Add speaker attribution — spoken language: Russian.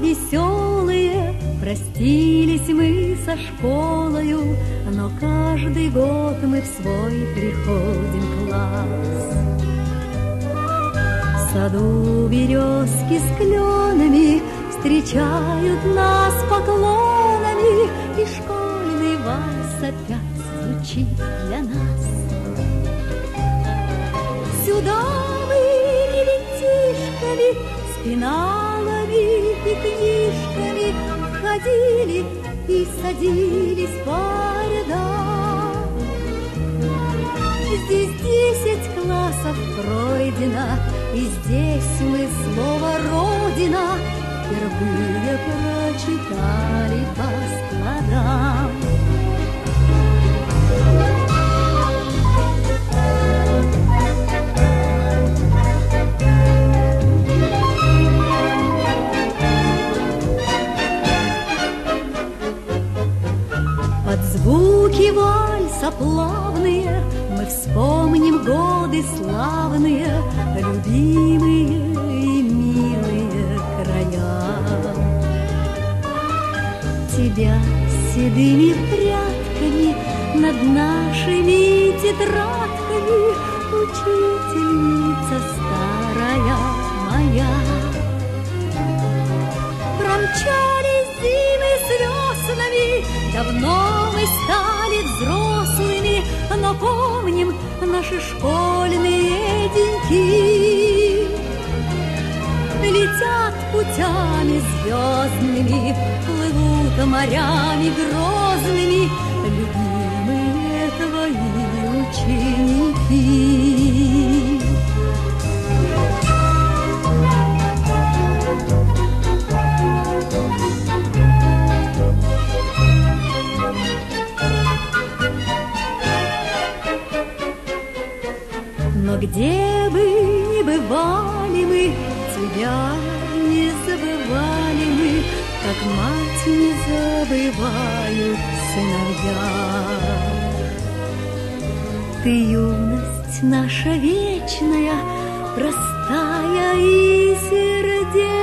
Speaker 1: веселые, простились мы со школою, но каждый год мы в свой приходим класс. В саду березки с кленами встречают нас поклонами, и школьный вальс опять звучит для нас. Сюда пеналами и книжками ходили и садились по рядам. Здесь десять классов пройдено, и здесь мы слово «Родина» впервые звуки вальса плавные Мы вспомним годы славные, Любимые и милые края. Тебя седыми прядками Над нашими тетрадками Учительница старая моя. Промчались зимы с веснами, Давно мы стали взрослыми, Но помним наши школьные деньки. Летят путями звездными, Плывут морями грозными Любимые твои ученики. Где бы ни бывали мы, Тебя не забывали мы, Как мать не забывают сыновья. Ты юность наша вечная, Простая и сердечная,